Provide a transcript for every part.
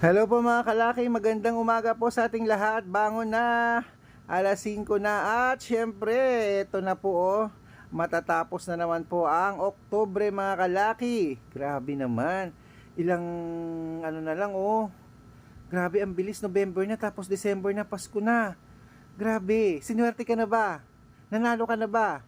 Hello po mga kalaki, magandang umaga po sa ating lahat. Bangon na, alas 5 na at syempre, ito na po oh, matatapos na naman po ang Oktobre mga kalaki. Grabe naman, ilang ano na lang oh. Grabe ang bilis, November na tapos December na, Pasko na. Grabe, sinuwerte ka na ba? Nanalo ka na ba?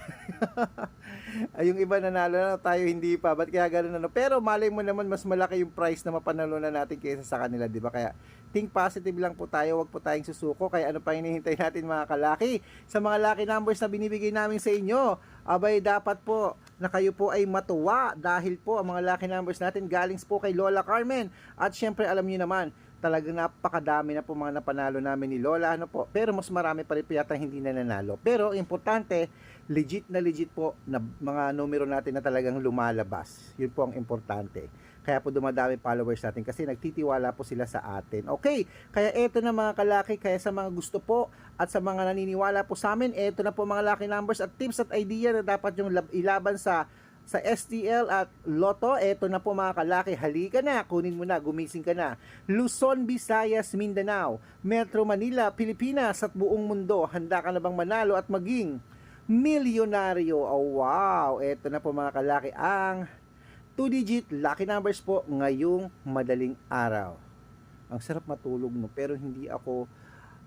Ay, yung iba nanalo na tayo hindi pa. Ba't kaya ganun ano? Pero malay mo naman mas malaki yung price na mapanalunan natin kaysa sa kanila, di ba? Kaya think positive lang po tayo, wag po tayong susuko. Kaya ano pa hinihintay natin mga kalaki? Sa mga lucky numbers na binibigay namin sa inyo, abay dapat po na kayo po ay matuwa dahil po ang mga lucky numbers natin galing po kay Lola Carmen. At syempre alam niyo naman, talagang napakadami na po mga napanalo namin ni Lola ano po. Pero mas marami pa rin po yata hindi na nanalo pero importante legit na legit po na mga numero natin na talagang lumalabas. Yun po ang importante. Kaya po dumadami followers natin kasi nagtitiwala po sila sa atin. Okay kaya eto na mga kalaki kaya sa mga gusto po at sa mga naniniwala po sa amin eto na po mga lucky numbers at tips at idea na dapat yung lab- ilaban sa sa STL at Lotto, eto na po mga kalaki, halika na, kunin mo na, gumising ka na. Luzon, Visayas, Mindanao, Metro Manila, Pilipinas at buong mundo, handa ka na bang manalo at maging milyonaryo? Oh, wow, eto na po mga kalaki, ang 2-digit lucky numbers po ngayong madaling araw. Ang sarap matulog no, pero hindi ako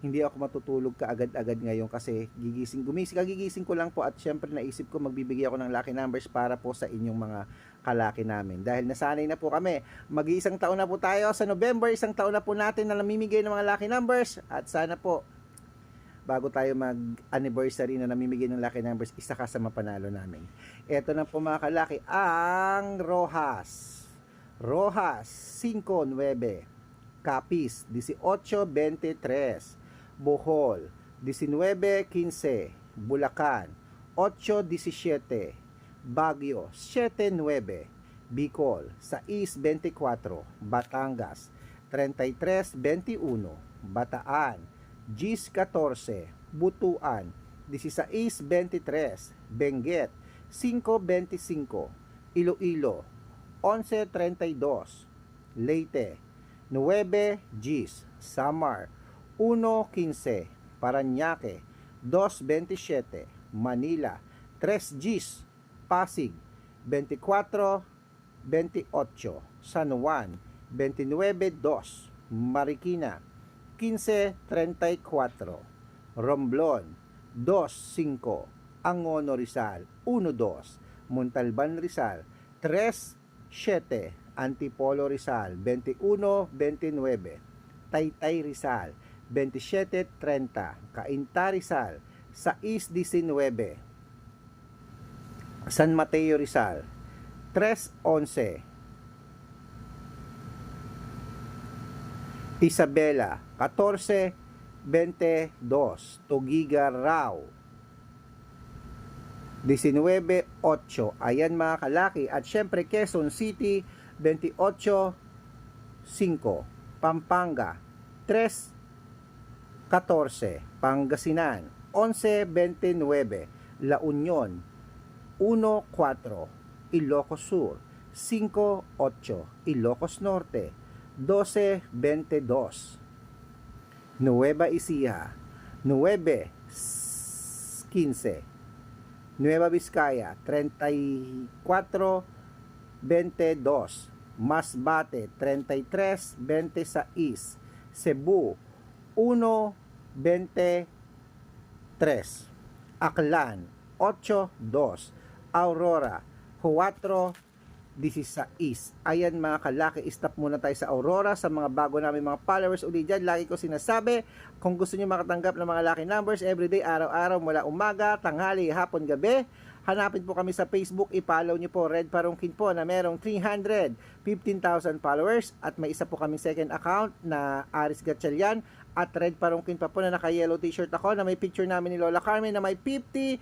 hindi ako matutulog kaagad-agad ngayon kasi gigising, gumising, kagigising ko lang po at syempre naisip ko magbibigay ako ng lucky numbers para po sa inyong mga kalaki namin. Dahil nasanay na po kami, mag-iisang taon na po tayo sa November, isang taon na po natin na namimigay ng mga lucky numbers at sana po bago tayo mag-anniversary na namimigay ng lucky numbers, isa ka sa mapanalo namin. Ito na po mga kalaki, ang Rojas. Rojas, 5-9. Capiz, 18-23. Bohol, 19-15, Bulacan, 8-17, Baguio, 7-9, Bicol, 6-24, Batangas, 33-21, Bataan, 10-14, Butuan, 16-23, Benguet, 5-25, Iloilo, 11-32, Leyte, 9 Gis, Samar, 1.15 Paranaque 2.27 Manila 3 Gis Pasig 24.28 San Juan 29.2 Marikina 15.34 Romblon 2.5 Angono Rizal 1.2 Montalban Rizal 3.7 Antipolo Rizal 21.29 Taytay Rizal 27.30 Cainta Rizal 6.19 San Mateo Rizal 3.11 Isabela 14.22 Tugiga Rao. 19.8 Ayan mga kalaki. At syempre Quezon City 28.5 Pampanga 3.14 Pangasinan. 11.29 La Union. 1.4 Ilocos Sur. 5.8 Ilocos Norte. 12.22 Nueva Ecija. 9.15 Nueva Vizcaya. 34.22 Masbate. 33.26 Cebu 1.23 Aklan 8.2 Aurora 4.16 Ayan mga kalaki, stop muna tayo sa Aurora sa mga bago namin mga followers uli dyan. Lagi ko sinasabi, kung gusto nyo makatanggap ng mga lucky numbers everyday, araw-araw, mula umaga, tanghali, hapon, gabi, hanapin po kami sa Facebook, i-follow nyo po Red Parungkin po na merong 315,000 followers. At may isa po kaming second account na Aris Gatchalian at Red Parungkin pa po na naka-yellow t-shirt ako na may picture namin ni Lola Carmen na may 50,000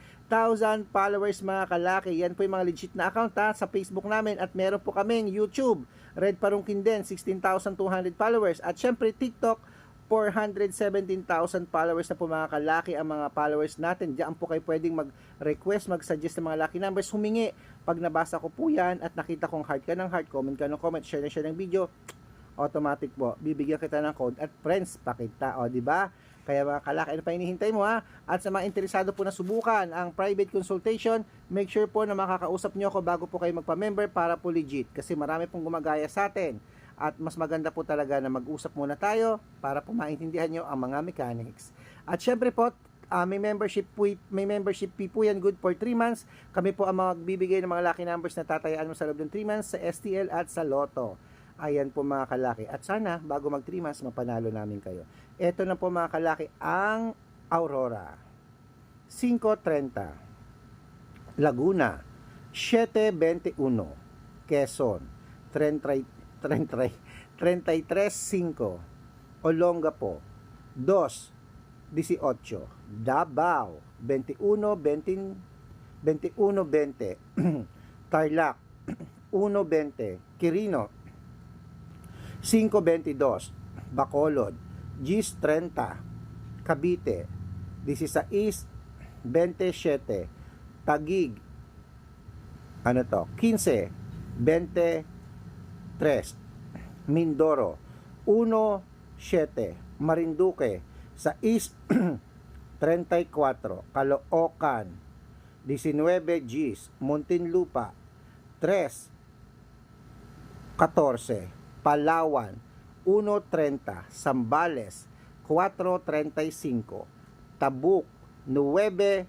followers mga kalaki. Yan po yung mga legit na account ha, sa Facebook namin at meron po kaming YouTube. Red Parungkin din, 16,200 followers. At syempre TikTok, 417,000 followers na po mga kalaki ang mga followers natin. Diyan po kayo pwedeng mag-request, mag-suggest ng mga lucky numbers, humingi. Pag nabasa ko po yan at nakita kong heart ka ng heart, comment ka ng comment, share na share ng video, automatic po, bibigyan kita ng code at friends pa kita, o, di ba? Kaya mga kalaki, ano pa hinihintay mo ha? At sa mga interesado po na subukan ang private consultation, make sure po na makakausap nyo ako bago po kayo magpa-member para po legit. Kasi marami pong gumagaya sa atin. At mas maganda po talaga na mag-usap muna tayo para po maintindihan nyo ang mga mechanics. At syempre po, ah, may membership po, may membership fee po yan good for 3 months. Kami po ang magbibigay ng mga lucky numbers na tatayaan mo sa loob ng 3 months sa STL at sa Lotto. Ayan po mga kalaki. At sana, bago mag 3 months, mapanalo namin kayo. Ito na po mga kalaki, ang Aurora. 5.30. Laguna. 7.21. Quezon. 30 33 33.5. Olongapo. 2. 18. Davao. 21 20 21 20. Tarlac. 1.20. Quirino. 5.22. Bacolod. Gis 30. Cavite. 16. 27. Tagig. Ano to? 15. 23. Mindoro. 1.7. Marinduque. Sa East 34. Caloocan. 19 Gis. Muntinlupa. 3. 14. Palawan. 1.30. Sambales. 4.35. Tabuk. 9.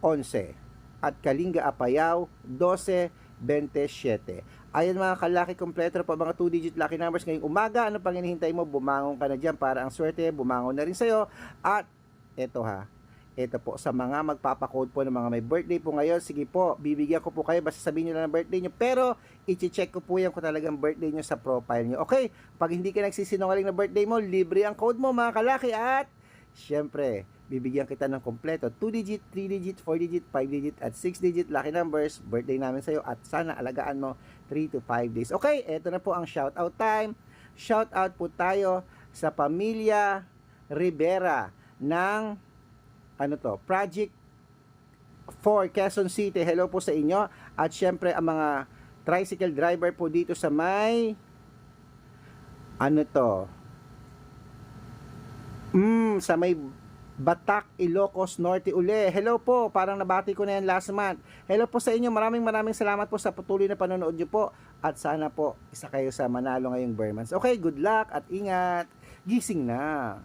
11. At Kalinga Apayao. 12.27. Ayan mga kalaki kompleto po mga 2-digit lucky numbers ngayong umaga. Ano pang hinihintay mo? Bumangon ka na dyan para ang swerte. Bumangon na rin sa'yo. At eto ha, ito po sa mga magpapakode po ng mga may birthday po ngayon. Sige po, bibigyan ko po kayo. Basta sabihin nyo lang ang birthday nyo. Pero, i-check ko po yan kung talagang birthday nyo sa profile nyo. Okay, pag hindi ka nagsisinungaling na birthday mo, libre ang code mo mga kalaki. At, syempre, bibigyan kita ng kompleto 2 digit, 3 digit, 4 digit, 5 digit at 6 digit lucky numbers birthday namin sa'yo at sana alagaan mo 3 to 5 days okay, eto na po ang shout out time shout out po tayo sa pamilya Rivera ng ano to, Project 4 Quezon City hello po sa inyo at syempre ang mga tricycle driver po dito sa may ano to Mm, sa may Batak, Ilocos Norte uli. Hello po, parang nabati ko na yan last month. Hello po sa inyo, maraming maraming salamat po sa patuloy na panonood nyo po. At sana po, isa kayo sa manalo ngayong Burmans. Okay, good luck at ingat. Gising na.